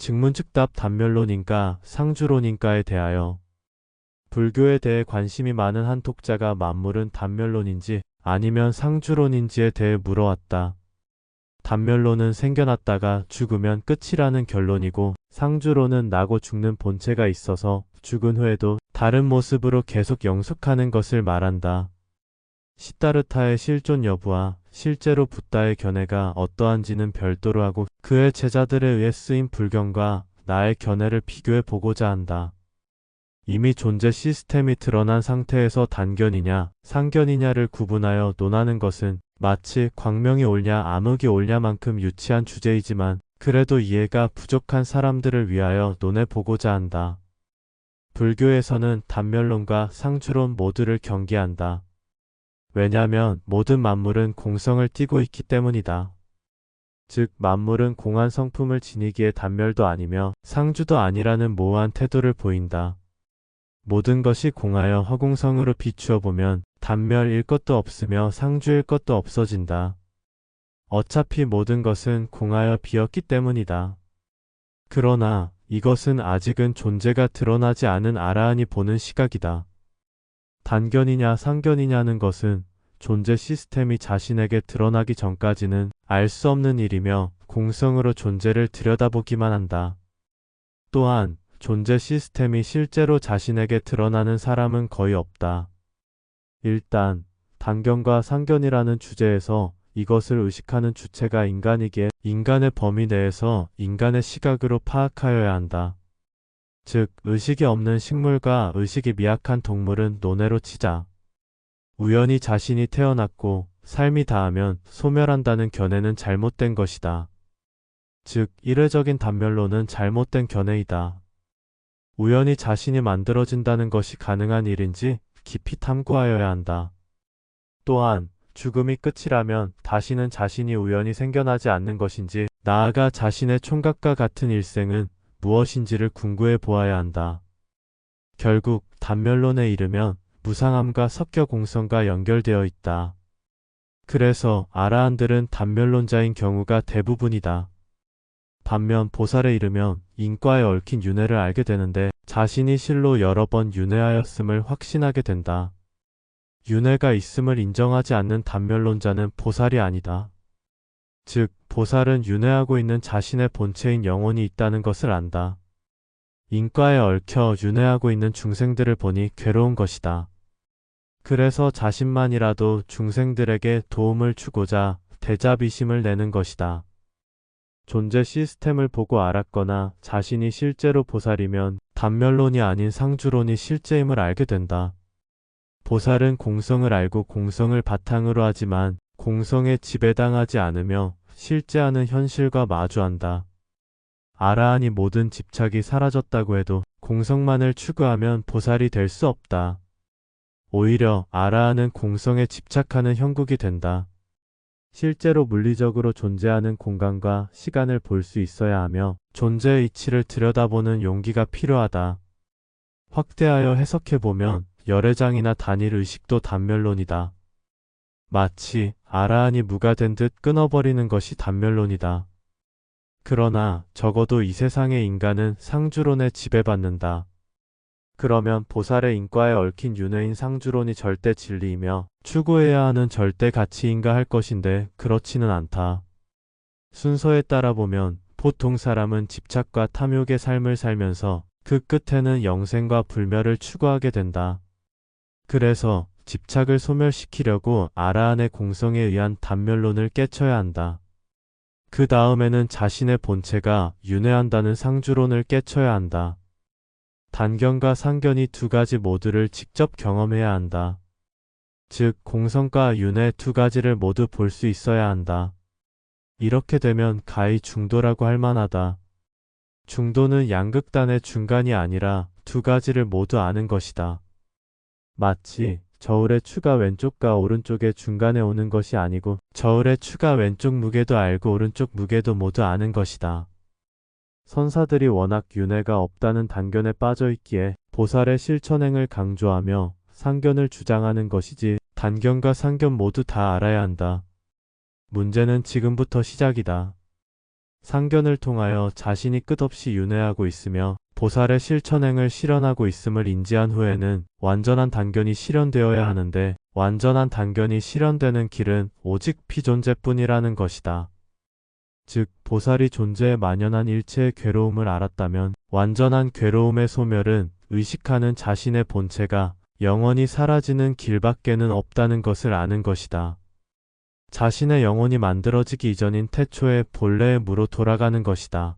직문즉답 단멸론인가 상주론인가에 대하여 불교에 대해 관심이 많은 한 독자가 만물은 단멸론인지 아니면 상주론인지에 대해 물어왔다. 단멸론은 생겨났다가 죽으면 끝이라는 결론이고 상주론은 나고 죽는 본체가 있어서 죽은 후에도 다른 모습으로 계속 영속하는 것을 말한다. 시타르타의 실존 여부와 실제로 붓다의 견해가 어떠한지는 별도로 하고 그의 제자들에 의해 쓰인 불경과 나의 견해를 비교해 보고자 한다. 이미 존재 시스템이 드러난 상태에서 단견이냐 상견이냐를 구분하여 논하는 것은 마치 광명이 옳냐 암흑이 옳냐만큼 유치한 주제이지만 그래도 이해가 부족한 사람들을 위하여 논해 보고자 한다. 불교에서는 단멸론과 상주론 모두를 경계한다. 왜냐하면 모든 만물은 공성을 띠고 있기 때문이다. 즉 만물은 공한 성품을 지니기에 단멸도 아니며 상주도 아니라는 모호한 태도를 보인다. 모든 것이 공하여 허공성으로 비추어 보면 단멸일 것도 없으며 상주일 것도 없어진다. 어차피 모든 것은 공하여 비었기 때문이다. 그러나 이것은 아직은 존재가 드러나지 않은 아라한이 보는 시각이다. 단견이냐 상견이냐는 것은 존재 시스템이 자신에게 드러나기 전까지는 알 수 없는 일이며 공성으로 존재를 들여다보기만 한다. 또한 존재 시스템이 실제로 자신에게 드러나는 사람은 거의 없다. 일단 단견과 상견이라는 주제에서 이것을 의식하는 주체가 인간이기에 인간의 범위 내에서 인간의 시각으로 파악하여야 한다. 즉 의식이 없는 식물과 의식이 미약한 동물은 논외로 치자. 우연히 자신이 태어났고 삶이 다하면 소멸한다는 견해는 잘못된 것이다. 즉 이례적인 단멸론은 잘못된 견해이다. 우연히 자신이 만들어진다는 것이 가능한 일인지 깊이 탐구하여야 한다. 또한 죽음이 끝이라면 다시는 자신이 우연히 생겨나지 않는 것인지 나아가 자신의 총각과 같은 일생은 무엇인지를 궁구해 보아야 한다. 결국 단멸론에 이르면 무상함과 섞여 공성과 연결되어 있다. 그래서 아라한들은 단멸론자인 경우가 대부분이다. 반면 보살에 이르면 인과에 얽힌 윤회를 알게 되는데 자신이 실로 여러 번 윤회하였음을 확신하게 된다. 윤회가 있음을 인정하지 않는 단멸론자는 보살이 아니다. 즉, 보살은 윤회하고 있는 자신의 본체인 영혼이 있다는 것을 안다. 인과에 얽혀 윤회하고 있는 중생들을 보니 괴로운 것이다. 그래서 자신만이라도 중생들에게 도움을 주고자 대자비심을 내는 것이다. 존재 시스템을 보고 알았거나 자신이 실제로 보살이면 단멸론이 아닌 상주론이 실제임을 알게 된다. 보살은 공성을 알고 공성을 바탕으로 하지만 공성에 지배당하지 않으며 실제하는 현실과 마주한다. 아라한이 모든 집착이 사라졌다고 해도 공성만을 추구하면 보살이 될 수 없다. 오히려 아라한은 공성에 집착하는 형국이 된다. 실제로 물리적으로 존재하는 공간과 시간을 볼 수 있어야 하며 존재의 이치를 들여다보는 용기가 필요하다. 확대하여 해석해보면 열애장이나 단일 의식도 단멸론이다. 마치 아라한이 무가 된 듯 끊어버리는 것이 단멸론이다. 그러나 적어도 이 세상의 인간은 상주론에 지배받는다. 그러면 보살의 인과에 얽힌 윤회인 상주론이 절대 진리이며 추구해야 하는 절대 가치인가 할 것인데 그렇지는 않다. 순서에 따라 보면 보통 사람은 집착과 탐욕의 삶을 살면서 그 끝에는 영생과 불멸을 추구하게 된다. 그래서 집착을 소멸시키려고 아라한의 공성에 의한 단멸론을 깨쳐야 한다. 그 다음에는 자신의 본체가 윤회한다는 상주론을 깨쳐야 한다. 단견과 상견이 두 가지 모두를 직접 경험해야 한다. 즉, 공성과 윤회 두 가지를 모두 볼 수 있어야 한다. 이렇게 되면 가히 중도라고 할 만하다. 중도는 양극단의 중간이 아니라 두 가지를 모두 아는 것이다. 마치 저울의 추가 왼쪽과 오른쪽의 중간에 오는 것이 아니고 저울의 추가 왼쪽 무게도 알고 오른쪽 무게도 모두 아는 것이다. 선사들이 워낙 윤회가 없다는 단견에 빠져 있기에 보살의 실천행을 강조하며 상견을 주장하는 것이지 단견과 상견 모두 다 알아야 한다. 문제는 지금부터 시작이다. 상견을 통하여 자신이 끝없이 윤회하고 있으며 보살의 실천행을 실현하고 있음을 인지한 후에는 완전한 단견이 실현되어야 하는데 완전한 단견이 실현되는 길은 오직 피존재뿐이라는 것이다. 즉, 보살이 존재에 만연한 일체의 괴로움을 알았다면 완전한 괴로움의 소멸은 의식하는 자신의 본체가 영원히 사라지는 길밖에는 없다는 것을 아는 것이다. 자신의 영혼이 만들어지기 이전인 태초의 본래의 무로 돌아가는 것이다.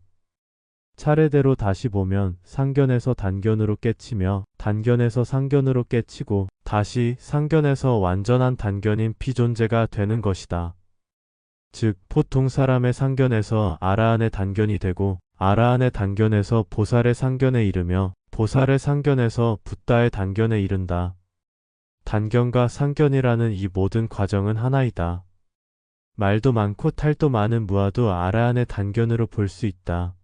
차례대로 다시 보면 상견에서 단견으로 깨치며 단견에서 상견으로 깨치고 다시 상견에서 완전한 단견인 피존재가 되는 것이다. 즉 보통 사람의 상견에서 아라한의 단견이 되고 아라한의 단견에서 보살의 상견에 이르며 보살의 상견에서 붓다의 단견에 이른다. 단견과 상견이라는 이 모든 과정은 하나이다. 말도 많고 탈도 많은 무아도 아라한의 단견으로 볼 수 있다.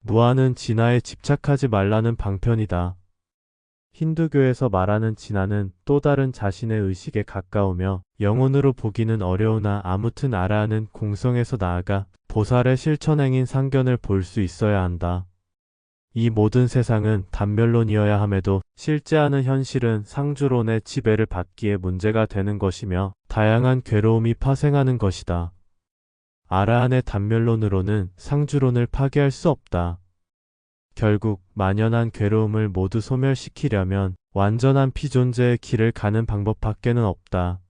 무아는 진화에 집착하지 말라는 방편이다. 힌두교에서 말하는 진화는 또 다른 자신의 의식에 가까우며 영혼으로 보기는 어려우나 아무튼 아라한은 공성에서 나아가 보살의 실천행인 상견을 볼 수 있어야 한다. 이 모든 세상은 단멸론이어야 함에도 실제하는 현실은 상주론의 지배를 받기에 문제가 되는 것이며 다양한 괴로움이 파생하는 것이다. 아라한의 단멸론으로는 상주론을 파괴할 수 없다. 결국 만연한 괴로움을 모두 소멸시키려면 완전한 피존재의 길을 가는 방법밖에는 없다.